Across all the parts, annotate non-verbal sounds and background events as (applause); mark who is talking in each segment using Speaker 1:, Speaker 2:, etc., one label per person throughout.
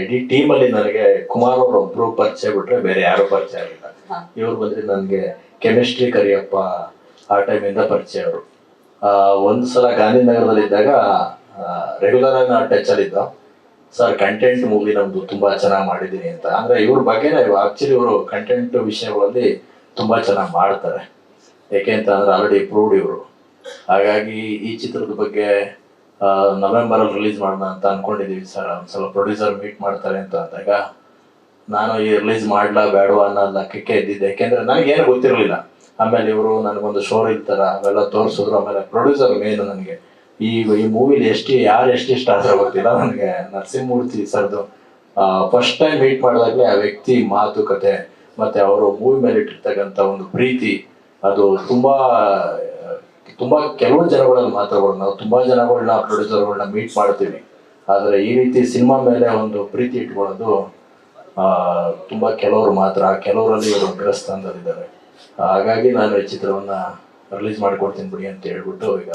Speaker 1: ಇಡೀ ಟೀಮ್ ಅಲ್ಲಿ ನನಗೆ ಕುಮಾರ್ ಅವ್ರ ಒಬ್ರು ಪರಿಚಯ ಬಿಟ್ರೆ ಬೇರೆ ಯಾರು ಪರಿಚಯ ಆಗಿಲ್ಲ. ಇವ್ರು ಬಂದ್ರೆ ನನಗೆ ಕೆಮಿಸ್ಟ್ರಿ ಕರಿಯಪ್ಪ ಆ ಟೈಮಿಂದ ಪರಿಚಯ ಅವರು. ಒಂದ್ಸಲ ಗಾಂಧಿನಗರದಲ್ಲಿ ಇದ್ದಾಗ ರೆಗ್ಯುಲರ್ ಆಗಿ ನಾನು ಟಚ್ ಅಲ್ಲಿ ಇದ್ದ. ಸರ್ ಕಂಟೆಂಟ್ ಮೂವಿ ನಮ್ದು ತುಂಬಾ ಚೆನ್ನಾಗಿ ಮಾಡಿದೀನಿ ಅಂತ. ಅಂದ್ರೆ ಇವ್ರ ಬಗ್ಗೆನೇ ಆಕ್ಚುಲಿ ಇವರು ಕಂಟೆಂಟ್ ವಿಷಯಗಳಲ್ಲಿ ತುಂಬಾ ಚೆನ್ನಾಗಿ ಮಾಡ್ತಾರೆ. ಯಾಕೆ ಅಂತ ಅಂದ್ರೆ ಆಲ್ರೆಡಿ ಪ್ರೂವ್ಡ್ ಇವರು. ಹಾಗಾಗಿ ಈ ಚಿತ್ರದ ಬಗ್ಗೆ ನವೆಂಬರ್ ಅಲ್ಲಿ ರಿಲೀಸ್ ಮಾಡೋಣ ಅಂತ ಅನ್ಕೊಂಡಿದೀವಿ ಸರ್. ಸ್ವಲ್ಪ ಪ್ರೊಡ್ಯೂಸರ್ ಮೀಟ್ ಮಾಡ್ತಾರೆ ಅಂತ ಅಂದಾಗ, ನಾನು ಈ ರಿಲೀಸ್ ಮಾಡ್ಲಾ ಬೇಡವಾ ಅನ್ನೋ ಲೆಕ್ಕಕ್ಕೆ ಇದ್ದಿದ್ದೆ ಯಾಕೆಂದ್ರೆ ನನಗೇನು ಗೊತ್ತಿರಲಿಲ್ಲ. ಆಮೇಲೆ ಇವರು ನನಗೊಂದು ಶೋ ಇರ್ತಾರ ಅವೆಲ್ಲ ತೋರಿಸಿದ್ರು. ಆಮೇಲೆ ಪ್ರೊಡ್ಯೂಸರ್ ಮೇನ್ ನನಗೆ, ಈ ಈ ಮೂವಿಲಿ ಎಷ್ಟು, ಯಾರು ಎಷ್ಟು ಇಷ್ಟ ಆದ್ರೆ ಗೊತ್ತಿಲ್ಲ ನನಗೆ. ನರಸಿಂಹಮೂರ್ತಿ ಸರ್ದು ಫಸ್ಟ್ ಟೈಮ್ ಮೀಟ್ ಮಾಡಿದಾಗಲೇ ಆ ವ್ಯಕ್ತಿ ಮಾತುಕತೆ, ಮತ್ತೆ ಅವರು ಮೂವಿ ಮೇಲೆ ಇಟ್ಟಿರ್ತಕ್ಕಂಥ ಒಂದು ಪ್ರೀತಿ, ಅದು ತುಂಬಾ ತುಂಬಾ ಕೆಲವು ಜನಗಳಲ್ಲಿ ಮಾತ್ರಗಳು ನಾವು ತುಂಬಾ ಜನಗಳನ್ನ ಪ್ರೊಡ್ಯೂಸರ್ಗಳನ್ನ ಮೀಟ್ ಮಾಡ್ತೀವಿ. ಆದ್ರೆ ಈ ರೀತಿ ಸಿನಿಮಾ ಮೇಲೆ ಒಂದು ಪ್ರೀತಿ ಇಟ್ಕೊಳ್ಳೋದು ಆ, ತುಂಬಾ ಕೆಲವರು ಮಾತ್ರ ಕೆಲವರಲ್ಲಿ ಇವರು ಅಗ್ರಸ್ಥಾನದಲ್ಲಿದ್ದಾರೆ ಹಾಗಾಗಿ ನಾನು ಈ ಚಿತ್ರವನ್ನ ರಿಲೀಸ್ ಮಾಡಿಕೊಡ್ತೀನಿ ಬಿಡಿ ಅಂತ ಹೇಳ್ಬಿಟ್ಟು ಈಗ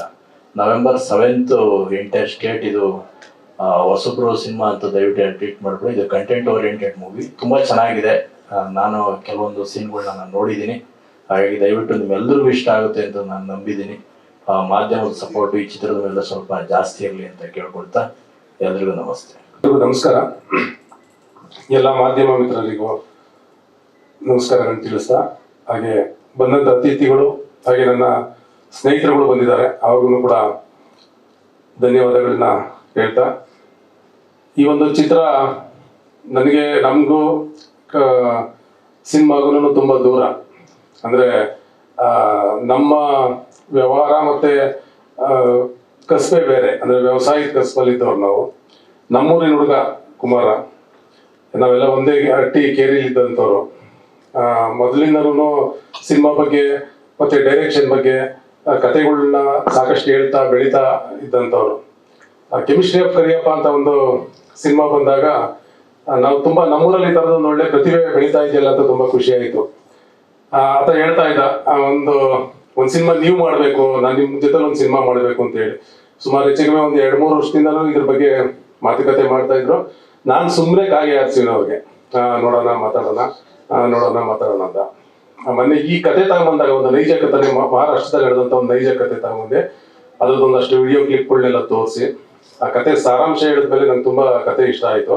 Speaker 1: ನವೆಂಬರ್ ಸೆವೆಂತ್ ಎಂಟೈರ್ ಸ್ಟೇಟ್ ಇದು ಹೊಸಬ್ರು ಸಿನಿಮಾ ಅಂತ ದಯವಿಟ್ಟು ಟ್ರೀಟ್ ಮಾಡ್ಬಿಡಿ. ಇದು ಕಂಟೆಂಟ್ ಓರಿಯೆಂಟೆಡ್ ಮೂವಿ ತುಂಬಾ ಚೆನ್ನಾಗಿದೆ. ನಾನು ಕೆಲವೊಂದು ಸೀನ್ಗಳನ್ನ ನಾನು ನೋಡಿದ್ದೀನಿ. ಹಾಗಾಗಿ ದಯವಿಟ್ಟು ನಿಮ್ಮೆಲ್ಲರಿಗೂ ಇಷ್ಟ ಆಗುತ್ತೆ ಅಂತ ನಾನು ನಂಬಿದ್ದೀನಿ. ಆ, ಮಾಧ್ಯಮದ ಸಪೋರ್ಟ್ ಈ ಚಿತ್ರದ ಮೇಲೆ ಸ್ವಲ್ಪ ಜಾಸ್ತಿ ಇರಲಿ ಅಂತ ಕೇಳ್ಕೊಳ್ತಾ ಎಲ್ರಿಗೂ ನಮಸ್ತೆ.
Speaker 2: ನಮಸ್ಕಾರ. ಎಲ್ಲ ಮಾಧ್ಯಮ ಮಿತ್ರರಿಗೂ ನಮಸ್ಕಾರಗಳನ್ನು ತಿಳಿಸ್ತಾ. ಹಾಗೆ ಬಂದಂತ ಅತಿಥಿಗಳು ಹಾಗೆ ನನ್ನ ಸ್ನೇಹಿತರುಗಳು ಬಂದಿದ್ದಾರೆ. ಅವ್ರಿಗೂ ಕೂಡ ಧನ್ಯವಾದಗಳನ್ನ ಹೇಳ್ತಾ. ಈ ಒಂದು ಚಿತ್ರ ನನಗೆ ನಮಗೂ ಸಿನಿಮಾಗೂ ತುಂಬ ದೂರ. ಅಂದರೆ ನಮ್ಮ ವ್ಯವಹಾರ ಮತ್ತು ಕಸಬೆ ಬೇರೆ. ಅಂದರೆ ವ್ಯವಸಾಯಿಕ ಕಸಬಲ್ಲಿದ್ದವ್ರು ನಾವು. ನಮ್ಮೂರಿನ ಹುಡುಗ ಕುಮಾರ. ನಾವೆಲ್ಲ ಒಂದೇ ಹಟ್ಟಿ ಕೇರಿಲಿದ್ದಂಥವ್ರು. ಮೊದಲಿಂದನೂ ಸಿನಿಮಾ ಬಗ್ಗೆ ಮತ್ತೆ ಡೈರೆಕ್ಷನ್ ಬಗ್ಗೆ ಕತೆಗಳನ್ನ ಸಾಕಷ್ಟು ಹೇಳ್ತಾ, ಬೆಳೀತಾ ಇದ್ದಂಥವ್ರು. ಕೆಮಿಸ್ಟ್ರಿ ಆಫ್ ಕರಿಯಪ್ಪ ಅಂತ ಒಂದು ಸಿನಿಮಾ ಬಂದಾಗ ನಾವು ತುಂಬಾ ನಮ್ಮೂರಲ್ಲಿ ತರದ ಒಂದು ಒಳ್ಳೆ ಪ್ರತಿಭೆ ಬೆಳೀತಾ ಇದೆಯಲ್ಲ ಅಂತ ತುಂಬಾ ಖುಷಿ ಆಯಿತು. ಆತ ಹೇಳ್ತಾ ಇದ್ದ. ಒಂದು ಒಂದು ಸಿನಿಮಾ ನೀವು ಮಾಡಬೇಕು, ನಾನು ನಿಮ್ಮ ಜೊತೆ ಒಂದು ಸಿನಿಮಾ ಮಾಡಬೇಕು ಅಂತ ಹೇಳಿ. ಸುಮಾರು ಹೆಚ್ಚಿಗೆ ಒಂದು ಎರಡು, ಮೂರು ವರ್ಷದಿಂದಲೂ ಇದ್ರ ಬಗ್ಗೆ ಮಾತುಕತೆ ಮಾಡ್ತಾ ಇದ್ರು. ನಾನು ಸುಮ್ಮನೆ ಕಾಗೆ ಆಡ್ಸಿನ ಅವ್ರಿಗೆ. ನೋಡೋಣ, ಮಾತಾಡೋಣ ನೋಡೋಣ, ಮಾತಾಡೋಣ ಅಂತ. ಮೊನ್ನೆ ಈ ಕತೆ ತಗೊಂಬಂದಾಗ ಒಂದು ನೈಜ ಕಥೆ ಮಹಾರಾಷ್ಟ್ರದಲ್ಲಿ ನಡೆದಂತ ಒಂದು ನೈಜ ಕತೆ ತಗೊಂಡೆ ಅದ್ರದ್ದೊಂದಷ್ಟು ವಿಡಿಯೋ ಕ್ಲಿಪ್ಗಳನ್ನೆಲ್ಲ ತೋರಿಸಿ. ಆ ಕತೆ ಸಾರಾಂಶ ಹೇಳಿದ್ಮೇಲೆ ನಂಗೆ ತುಂಬಾ ಕತೆ ಇಷ್ಟ ಆಯ್ತು.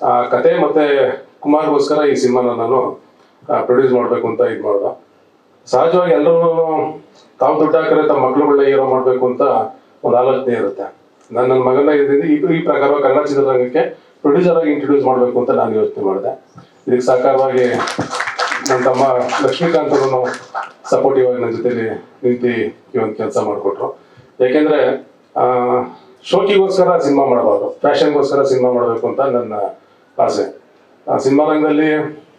Speaker 2: ಆ ಕತೆ ಮತ್ತೆ ಕುಮಾರ್ಗೋಸ್ಕರ ಈ ಸಿನಿಮಾನ ನಾನು ಪ್ರೊಡ್ಯೂಸ್ ಮಾಡಬೇಕು ಅಂತ ಇದು ಮಾಡ್ದ. ಸಹಜವಾಗಿ ಎಲ್ಲರೂ ತಾವು ದುಡ್ಡು ಹಾಕಿದ್ರೆ ತಮ್ಮ ಮಕ್ಳುಗಳನ್ನ ಏನೋ ಮಾಡಬೇಕು ಅಂತ ಒಂದು ಆಲೋಚನೆ ಇರುತ್ತೆ. ನಾನು ನನ್ನ ಮಗನ ಇದರಿಂದ ಈ ಈ ಪ್ರಕಾರ ಕನ್ನಡ ಚಿತ್ರರಂಗಕ್ಕೆ ಪ್ರೊಡ್ಯೂಸರ್ ಆಗಿ ಇಂಟ್ರೊಡ್ಯೂಸ್ ಮಾಡಬೇಕು ಅಂತ ನಾನು ಯೋಚನೆ ಮಾಡಿದೆ. ಇದಕ್ಕೆ ಸಹಕಾರವಾಗಿ ನನ್ನ ತಮ್ಮ ಲಕ್ಷ್ಮೀಕಾಂತ್ ಅವರು ಸಪೋರ್ಟಿವ್ ಆಗಿ ನನ್ನ ಜೊತೆಲಿ ನಿಂತು ಈ ಒಂದು ಕೆಲಸ ಮಾಡಿಕೊಟ್ರು. ಯಾಕೆಂದ್ರೆ ಶೋಕಿಗೋಸ್ಕರ ಸಿನಿಮಾ ಮಾಡಬಾರ್ದು. ಫ್ಯಾಷನ್ಗೋಸ್ಕರ ಸಿನಿಮಾ ಮಾಡಬೇಕು ಅಂತ ನನ್ನ ಆಸೆ. ಸಿನಿಮಾ ರಂಗದಲ್ಲಿ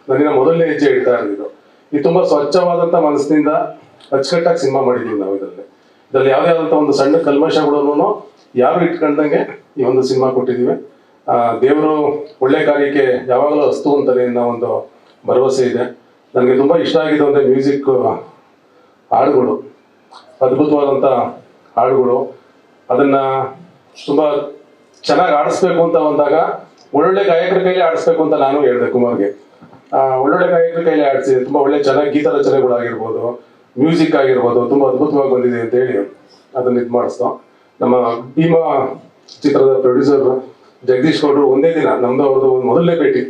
Speaker 2: ನನಗಿನ ಮೊದಲನೇ ಹೆಜ್ಜೆ ಇಡ್ತಾ ಇರೋದು ಇದು. ತುಂಬಾ ಸ್ವಚ್ಛವಾದಂತ ಮನಸ್ಸಿನಿಂದ ಅಚ್ಚುಕಟ್ಟಾಗಿ ಸಿನಿಮಾ ಮಾಡಿದೀವಿ ನಾವು ಇದರಲ್ಲಿ. ಇದರಲ್ಲಿ ಯಾವುದೇ ಒಂದು ಸಣ್ಣ ಕಲ್ಮಶಗಳನ್ನು ಯಾರು ಇಟ್ಕೊಂಡಂಗೆ ಈ ಒಂದು ಸಿನಿಮಾ ಕೊಟ್ಟಿದ್ದೀವಿ. ಆ, ದೇವರು ಒಳ್ಳೆ ಕಾರ್ಯಕ್ಕೆ ಯಾವಾಗಲೂ ಅಸ್ತು ಅಂತಾರೆ ಅನ್ನೋ ಒಂದು ಭರವಸೆ ಇದೆ. ನನಗೆ ತುಂಬಾ ಇಷ್ಟ ಆಗಿದೆ ಅಂದ್ರೆ ಮ್ಯೂಸಿಕ್ ಹಾಡುಗಳು. ಅದ್ಭುತವಾದಂಥ ಹಾಡುಗಳು. ಅದನ್ನ ತುಂಬಾ ಚೆನ್ನಾಗಿ ಆಡಿಸ್ಬೇಕು ಅಂತ ಬಂದಾಗ ಒಳ್ಳೊಳ್ಳೆ ಗಾಯಕರ ಕೈಲಿ ಆಡಿಸ್ಬೇಕು ಅಂತ ನಾನು ಹೇಳಿದೆ ಕುಮಾರ್ಗೆ. ಒಳ್ಳೊಳ್ಳೆ ಗಾಯಕರ ಕೈಲಿ ಆಡಿಸಿ ತುಂಬಾ ಒಳ್ಳೆ ಚೆನ್ನಾಗಿ ಗೀತ ರಚನೆಗಳಾಗಿರ್ಬೋದು ಮ್ಯೂಸಿಕ್ ಆಗಿರ್ಬೋದು, ತುಂಬಾ ಅದ್ಭುತವಾಗಿ ಬಂದಿದೆ ಅಂತ ಹೇಳಿ ಅದನ್ನ ಇದು ಮಾಡಿಸ್ತಾ. ನಮ್ಮ ಭೀಮಾ ಚಿತ್ರದ ಪ್ರೊಡ್ಯೂಸರ್ ಜಗದೀಶ್ ಗೌಡ್ರು ಒಂದೇ ದಿನ, ನಮ್ದು ಅವ್ರದ್ದು ಒಂದು ಮೊದಲನೇ ಭೇಟಿ.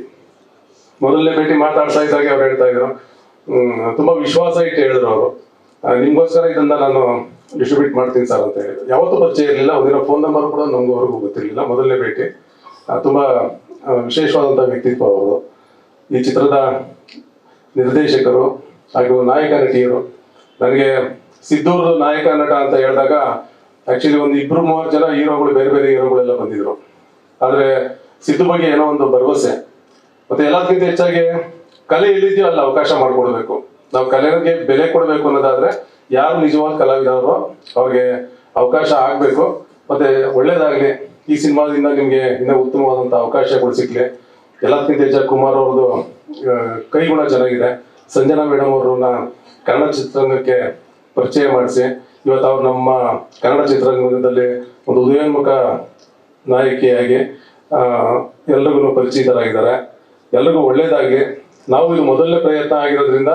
Speaker 2: ಮೊದಲನೇ ಭೇಟಿ ಮಾತಾಡ್ತಾ ಇದ್ದಾಗ ಅವ್ರು ಹೇಳ್ತಾ ಇದ್ರು. ತುಂಬಾ ವಿಶ್ವಾಸ ಇಟ್ಟು ಹೇಳಿದ್ರು ಅವರು. ನಿಮ್ಗೋಸ್ಕರ ಇದನ್ನ ನಾನು ಡಿಸ್ಟ್ರಿಬ್ಯೂಟ್ ಮಾಡ್ತೀನಿ ಸರ್ ಅಂತ ಹೇಳಿದ್ರು. ಯಾವತ್ತೂ ಪರಿಚಯ ಇರಲಿಲ್ಲ. ಒಂದಿನ ಫೋನ್ ನಂಬರ್ ಕೂಡ ನಮ್ಗೆ ಅವ್ರಿಗೂ ಗೊತ್ತಿರಲಿಲ್ಲ ಮೊದಲನೇ ಭೇಟಿ. ತುಂಬಾ ವಿಶೇಷವಾದಂತಹ ವ್ಯಕ್ತಿತ್ವ ಅವರು ಈ ಚಿತ್ರದ ನಿರ್ದೇಶಕರು ಹಾಗೂ ನಾಯಕ ನಟಿಯರು. ನನಗೆ ಸಿದ್ದೂರು ನಾಯಕ ನಟ ಅಂತ ಹೇಳಿದಾಗ ಆಕ್ಚುಲಿ ಒಂದು ಇಬ್ರು ಮೂವರು ಜನ ಹೀರೋಗಳು, ಬೇರೆ ಬೇರೆ ಹೀರೋಗಳೆಲ್ಲ ಬಂದಿದ್ರು. ಆದರೆ ಸಿದ್ದು ಬಗ್ಗೆ ಏನೋ ಒಂದು ಭರವಸೆ. ಮತ್ತೆ ಎಲ್ಲದಕ್ಕಿಂತ ಹೆಚ್ಚಾಗಿ ಕಲೆ ಎಲ್ಲಿದೆಯೋ ಅಲ್ಲಿ ಅವಕಾಶ ಮಾಡಿಕೊಡ್ಬೇಕು. ನಾವು ಕಲೆಗೆ ಬೆಲೆ ಕೊಡಬೇಕು ಅನ್ನೋದಾದ್ರೆ ಯಾರು ನಿಜವಾದ ಕಲಾವಿದರೋ ಅವ್ರಿಗೆ ಅವಕಾಶ ಆಗ್ಬೇಕು. ಮತ್ತೆ ಒಳ್ಳೇದಾಗ್ಲಿ. ಈ ಸಿನಿಮಾದಿಂದ ನಿಮ್ಗೆ ಇನ್ನೂ ಉತ್ತಮವಾದಂತ ಅವಕಾಶಗಳು ಸಿಗ್ಲಿ ಎಲ್ಲದಕ್ಕಿಂತ ಹೆಚ್ಚಾಗಿ ಕುಮಾರ್ ಅವ್ರದ್ದು ಕೈಗುಣ ಚೆನ್ನಾಗಿದೆ. ಸಂಜನಾ ಮೇಡಮ್ ಅವ್ರನ್ನ ಕನ್ನಡ ಚಿತ್ರರಂಗಕ್ಕೆ ಪರಿಚಯ ಮಾಡಿಸಿ, ಇವತ್ತು ಅವ್ರು ನಮ್ಮ ಕನ್ನಡ ಚಿತ್ರರಂಗದಲ್ಲಿ ಒಂದು ಉದಯೋನ್ಮುಖ ನಾಯಕಿಯಾಗಿ ಎಲ್ರಿಗೂ ಪರಿಚಿತರಾಗಿದ್ದಾರೆ. ಎಲ್ರಿಗೂ ಒಳ್ಳೇದಾಗಿ, ನಾವು ಇದು ಮೊದಲನೇ ಪ್ರಯತ್ನ ಆಗಿರೋದ್ರಿಂದ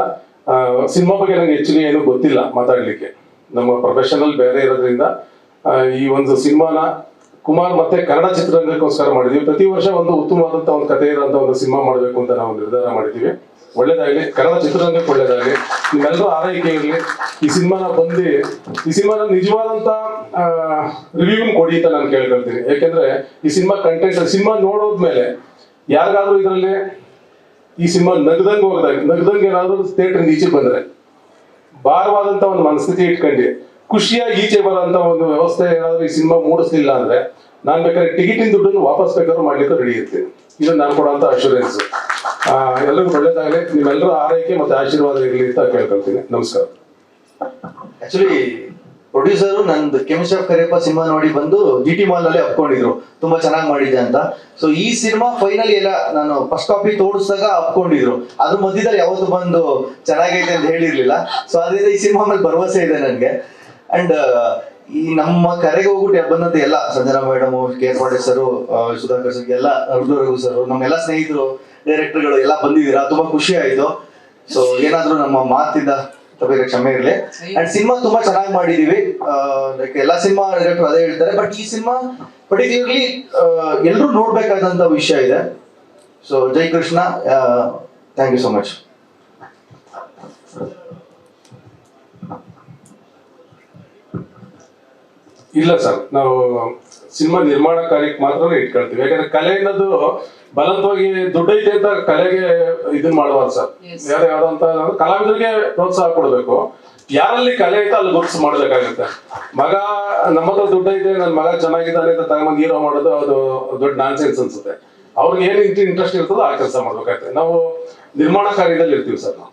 Speaker 2: ಸಿನಿಮಾ ಬಗ್ಗೆ ನನಗೆ ಹೆಚ್ಚಿಗೆ ಏನು ಗೊತ್ತಿಲ್ಲ ಮಾತಾಡಲಿಕ್ಕೆ. ನಮ್ಮ ಪ್ರೊಫೆಷನಲ್ ಬೇರೆ ಇರೋದ್ರಿಂದ ಈ ಒಂದು ಸಿನಿಮಾನ ಕುಮಾರ್ ಮತ್ತೆ ಕನ್ನಡ ಚಿತ್ರರಂಗಕ್ಕೋಸ್ಕರ ಮಾಡಿದ್ವಿ. ಪ್ರತಿ ವರ್ಷ ಒಂದು ಉತ್ತಮವಾದಂತ ಒಂದು ಕಥೆ ಇರುವಂತ ಒಂದು ಸಿನಿಮಾ ಮಾಡಬೇಕು ಅಂತ ನಾವು ನಿರ್ಧಾರ ಮಾಡಿದ್ದೀವಿ ಒಳ್ಳೇದಾಗ್ಲಿ, ಕನ್ನಡ ಚಿತ್ರರಂಗಕ್ಕೆ ಒಳ್ಳೇದಾಗ್ಲಿ, ನಿಮ್ಮೆಲ್ಲರೂ ಆರೈಕೆ ಇರಲಿ. ಈ ಸಿನಿಮಾನ ಬಂದು, ಈ ಸಿನಿಮಾನ ನಿಜವಾದಂತ ರಿವ್ಯೂ ಕೊಡಿ ಅಂತ ನಾನು ಕೇಳ್ಕೊಳ್ತೀನಿ. ಯಾಕೆಂದ್ರೆ ಈ ಸಿನಿಮಾ ಕಂಟೆಂಟ್ ಸಿನಿಮಾ ನೋಡೋದ್ಮೇಲೆ ಯಾರಿಗಾದ್ರೂ ಇದರಲ್ಲಿ ಈ ಸಿನಿಮಾ ನಗ್ದಂಗೆ ಹೋಗದಾಗ ನಗ್ದಂಗೆ ಏನಾದ್ರೂ ಥಿಯೇಟರ್ ಈಚೆ ಬಂದ್ರೆ, ಭಾರವಾದಂತ ಒಂದು ಮನಸ್ಥಿತಿ ಇಟ್ಕೊಂಡು. ಖುಷಿಯಾಗಿ ಈಚೆ ಬರೋಂತ ಒಂದು ವ್ಯವಸ್ಥೆ ಏನಾದ್ರೂ ಈ ಸಿನಿಮಾ ಮೂಡಿಸ್ಲಿಲ್ಲ ಅಂದ್ರೆ ನಾನು ಬೇಕಾದ್ರೆ ಟಿಕೆಟಿನ ದುಡ್ಡನ್ನು ವಾಪಸ್ ಬೇಕಾದ್ರೂ ಮಾಡ್ಲಿಕ್ಕೆ ರೆಡಿ ಇರ್ತೀನಿ. ಇದು ನಾನು ಕೊಡುವಂತ ಅಶೂರೆನ್ಸ್ ಎಲ್ಲರಿಗೂ ಒಳ್ಳೇದಾಗಲಿ. ನಿಮ್ಮೆಲ್ಲರ ಆರೈಕೆ ಮತ್ತೆ ಆಶೀರ್ವಾದ ಇರಲಿ ಅಂತ ಕೇಳ್ಕೊಳ್ತೀನಿ. ನಮಸ್ಕಾರ.
Speaker 3: ಆಕ್ಚುಲಿ ಪ್ರೊಡ್ಯೂಸರ್ ನಂದು ಕೆಮಿಸ್ಟ್ರಿ ಆಫ್ ಕರಿಯಪ್ಪ ಸಿನಿಮಾ ನೋಡಿ ಬಂದು ಜಿ ಟಿ ಮಾಲ್ನಲ್ಲಿ ಅಪ್ಕೊಂಡಿದ್ರು ತುಂಬಾ ಚೆನ್ನಾಗಿ ಮಾಡಿದೆ ಅಂತ. ಸೊ ಈ ಸಿನಿಮಾ ಫೈನಲ್ ಎಲ್ಲ ನಾನು ಫಸ್ಟ್ ಕಾಪಿ ತೋರಿಸಿದಾಗ ಅಪ್ಕೊಂಡಿದ್ರು ಅದ್ರ ಮಧ್ಯದಲ್ಲಿ ಯಾವತ್ತು ಬಂದು ಚೆನ್ನಾಗೈತೆ ಅಂತ ಹೇಳಿರ್ಲಿಲ್ಲ. ಸೊ ಅದರಿಂದ ಈ ಸಿನಿಮಾ ಮೇಲೆ ಭರವಸೆ ಇದೆ ನನಗೆ. ಅಂಡ್ ಈ ನಮ್ಮ ಕರೆಗೆ ಹೋಗ್ಬಿಟ್ಟು ಬಂದಂತ ಎಲ್ಲ, Sanjana madam, K R sir Sudhakar sir ಎಲ್ಲ ರಘು ರಘು ಸರ್, ನಮ್ಮೆಲ್ಲ ಸ್ನೇಹಿತರು ಡೈರೆಕ್ಟರ್ಗಳು ಎಲ್ಲ ಬಂದಿದ್ದೀರಾ? ತುಂಬಾ ಖುಷಿ ಆಯ್ತು. ಸೊ ಏನಾದ್ರೂ ನಮ್ಮ ಮಾತಿಂದ ತಪ್ಪಿದ್ರೆ ಕ್ಷಮೆ ಇರಲಿ. ಅಂಡ್ ಸಿನಿಮಾ ತುಂಬಾ ಚೆನ್ನಾಗಿ ಮಾಡಿದೀವಿ. ಲೈಕ್ ಎಲ್ಲಾ ಸಿನಿಮಾ ಡೈರೆಕ್ಟರ್ ಅದೇ ಹೇಳ್ತಾರೆ. ಬಟ್ ಈ ಸಿನಿಮಾ ಪರ್ಟಿಕ್ಯುಲರ್ಲಿ ಎಲ್ಲರೂ ನೋಡ್ಬೇಕಾದಂತ ವಿಷಯ ಇದೆ. So Jai Krishna. Thank you so much
Speaker 2: ಇಲ್ಲ ಸರ್ ನಾವು ಸಿನಿಮಾ ನಿರ್ಮಾಣ ಕಾರ್ಯಕ್ಕೆ ಮಾತ್ರ ಇಟ್ಕೊಳ್ತೀವಿ. ಯಾಕಂದ್ರೆ ಕಲೆ ಅನ್ನೋದು ಬಲವಂತವಾಗಿ ದುಡ್ಡು ಐತೆ ಅಂತ ಕಲೆಗೆ ಇದನ್ನ ಮಾಡಬಾರ್ದು ಸರ್. ಯಾರು ಯಾವ್ದಂತ ಕಲಾವಿದರಿಗೆ ಪ್ರೋತ್ಸಾಹ ಕೊಡಬೇಕು. ಯಾರಲ್ಲಿ ಕಲೆ ಐತೆ ಅಲ್ಲಿ ಗುರುತು ಮಾಡ್ಬೇಕಾಗುತ್ತೆ. ಮಗ ನಮ್ಮ ಹತ್ರ ದುಡ್ಡು ಐತೆ ನನ್ನ ಮಗ ಚೆನ್ನಾಗಿದ್ದಾನೆ ಅಂತ ತಗೊಂಡ್ ಹೀರೋ ಮಾಡೋದು ಅದು ದೊಡ್ಡ ನಾನ್ಸೆನ್ಸ್ ಅನ್ಸುತ್ತೆ. ಅವ್ರಿಗೆ ಏನ್ ಇಂಟ್ರೆಸ್ಟ್ ಇರ್ತದೋ ಆ ಕೆಲಸ ಮಾಡ್ಬೇಕಾಗುತ್ತೆ. ನಾವು ನಿರ್ಮಾಣ ಕಾರ್ಯದಲ್ಲಿ ಇರ್ತೀವಿ ಸರ್ ನಾವು.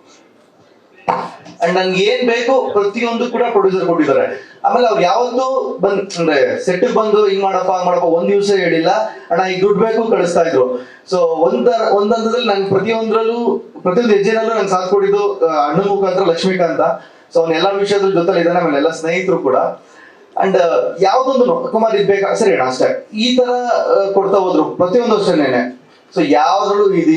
Speaker 3: ಅಂಡ್ ನಂಗೆ ಏನ್ ಬೇಕು, ಪ್ರತಿಯೊಂದು ಕೂಡ ಪ್ರೊಡ್ಯೂಸರ್ ಕೊಟ್ಟಿದ್ದಾರೆ. ಆಮೇಲೆ ಅವ್ರು ಯಾವತ್ತೂ ಬಂದ್, ಅಂದ್ರೆ ಸೆಟ್ ಬಂದು, ಹಿಂಗ್ ಮಾಡಪ್ಪ ಮಾಡಪ್ಪ, ಒಂದ್ ದಿವಸ ಹೇಳಿಲ್ಲ. ಅಣ್ಣ, ಈಗ ದುಡ್ಡು ಬೇಕು ಕಳಿಸ್ತಾ ಇದ್ರು. ಸೊ ಒಂದ ಒಂದ್ ಹಂತದಲ್ಲಿ ನಂಗೆ ಪ್ರತಿಯೊಂದ್ರಲ್ಲೂ, ಪ್ರತಿಯೊಂದು ಹೆಜ್ಜೆನಲ್ಲೂ ನಂಗೆ ಸಾಥ್ ಕೊಟ್ಟಿದ್ದು ಅಣ್ಣ ಮುಖಾಂತರ ಲಕ್ಷ್ಮೀಕಾಂತ. ಸೊ ಅವ್ನ ಎಲ್ಲಾ ವಿಷಯದ ಜೊತೆ ಇದ್ದಾನೆ ಆಮೇಲೆ ಎಲ್ಲ ಸ್ನೇಹಿತರು ಕೂಡ. ಅಂಡ್ ಯಾವ್ದೊಂದು ಕುಮಾರ್, ಇದ್ ಬೇಕಾ? ಸರಿ ಅಣ್ಣ, ಅಷ್ಟೇ. ಈ ತರ ಕೊಡ್ತಾ ಹೋದ್ರು, ಪ್ರತಿಯೊಂದು ಸೊ ಯಾವ್ದ್ರಲ್ಲೂ ಇದು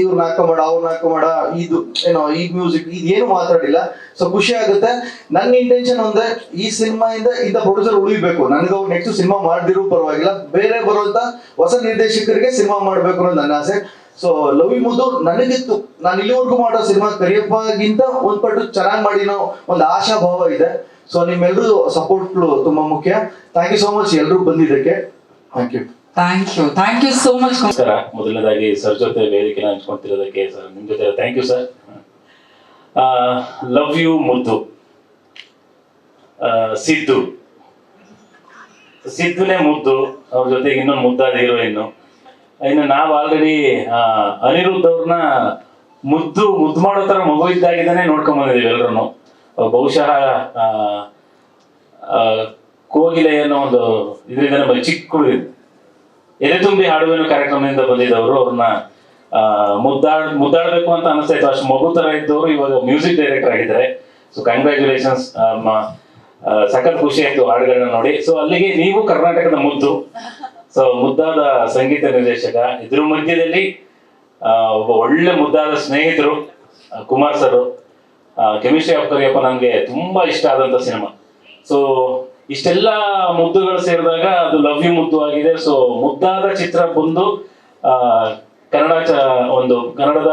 Speaker 3: ಇವ್ರನ್ನ ಹಾಕೊಂಬೇಡ ಅವ್ರನ್ನ ಹಾಕೊಂಬೇಡ ಇದು, ಏನೋ, ಈ ಮ್ಯೂಸಿಕ್ ಇದೇನು ಮಾತಾಡಿಲ್ಲ. ಸೊ ಖುಷಿ ಆಗುತ್ತೆ. ನನ್ನ ಇಂಟೆನ್ಷನ್ ಒಂದೇ, ಈ ಸಿನಿಮಾ ಇಂದ ಇಂತ ಪ್ರೊಡ್ಯೂಸರ್ ಉಳಿಬೇಕು. ನನಗೆ ಅವ್ರು ನೆಕ್ಸ್ಟ್ ಸಿನಿಮಾ ಮಾಡದಿರೂ ಪರವಾಗಿಲ್ಲ. ಬೇರೆ ಬರುವಂತ ಹೊಸ ನಿರ್ದೇಶಕರಿಗೆ ಸಿನಿಮಾ ಮಾಡ್ಬೇಕು ಅನ್ನೋದು ನನ್ನ ಆಸೆ. ಸೊ ಲವಿ ಮುದ್ದು ನನಗಿತ್ತು ನಾನು ಇಲ್ಲಿವರೆಗೂ ಮಾಡೋ ಸಿನಿಮಾ ಕರಿಯಪ್ಪಗಿಂತ ಒಂದ್ ಪಟ್ಟು ಚೆನ್ನಾಗಿ ಮಾಡಿನೋ ಒಂದು ಆಶಾಭಾವ ಇದೆ. ಸೊ ನಿಮ್ಮೆಲ್ಲರೂ ಸಪೋರ್ಟ್ ತುಂಬಾ ಮುಖ್ಯ. ಥ್ಯಾಂಕ್ ಯು ಸೋ ಮಚ್ ಎಲ್ಲರೂ ಬಂದಿದ್ದಕ್ಕೆ. Thank you
Speaker 4: thank you thank you so much
Speaker 5: ನಮಸ್ಕಾರ ಮೊದಲನೇದಾಗಿ ಸರ್ ಜೊತೆ ವೇದಿಕೆನ ಹಂಚ್ಕೊಂತಿರೋದಕ್ಕೆ ಸರ್ ನಿಮ್ ಜೊತೆ thank you sir love you ಮುದ್ದು. ಸಿದ್ದು. ಸಿದ್ದುನೇ ಮುದ್ದು. ಅವ್ರ ಜೊತೆಗೆ ಇನ್ನೊಂದು ಮುದ್ದಾದ ಹೀರೋಯಿನ್ ಇನ್ನು ನಾವು ಆಲ್ರೆಡಿ ಅನಿರುದ್ಧ ಅವ್ರನ್ನ ಮುದ್ದು ಮುದ್ದು ಮಾಡೋ ತರ ಮಗು ಇದ್ದಾಗಿದ್ದಾನೆ ನೋಡ್ಕೊಂಡ್ ಬಂದಿದೀವಿ ಎಲ್ರು ಬಹುಶಃ ಕೋಗಿಲೆ ಅನ್ನೋ ಒಂದು ಇದರಿಂದ ನಮಗೆ ಚಿಕ್ಕ ಎದೆ ತುಂಬಿ ಹಾಡುವೆನು ಕಾರ್ಯಕ್ರಮದಿಂದ ಬಂದಿದ್ದವರು ಅವ್ರನ್ನ ಮುದ್ದಾಡ್, ಮುದ್ದಾಡ್ಬೇಕು ಅಂತ ಅನಿಸ್ತಾ ಇತ್ತು. ಅಷ್ಟು ಮಗು ತರ ಇದ್ದವರು, ಇವಾಗ ಮ್ಯೂಸಿಕ್ ಡೈರೆಕ್ಟರ್ ಆಗಿದ್ದಾರೆ. ಸೊ ಕಂಗ್ರ್ಯಾಚುಲೇಷನ್ಸ್ ಸಖತ್ ಖುಷಿ ಆಯ್ತು ಹಾಡುಗಳನ್ನ ನೋಡಿ. ಸೊ ಅಲ್ಲಿಗೆ ನೀವು ಕರ್ನಾಟಕದ ಮುದ್ದು. ಸೊ ಮುದ್ದಾದ ಸಂಗೀತ ನಿರ್ದೇಶಕ. ಇದ್ರ ಮಧ್ಯದಲ್ಲಿ ಒಬ್ಬ ಒಳ್ಳೆ ಮುದ್ದಾದ ಸ್ನೇಹಿತರು Kumar sir. Chemistry of Kariyappa ನನಗೆ ತುಂಬಾ ಇಷ್ಟ ಆದಂತ ಸಿನಿಮಾ. ಸೊ ಇಷ್ಟೆಲ್ಲ ಮುದ್ದುಗಳು ಸೇರಿದಾಗ ಅದು ಲವ್ ಯು ಮುದ್ದು ಆಗಿದೆ. ಸೊ ಮುದ್ದಾದ ಚಿತ್ರ ಬಂದು ಆ, ಕನ್ನಡ ಒಂದು ಕನ್ನಡದ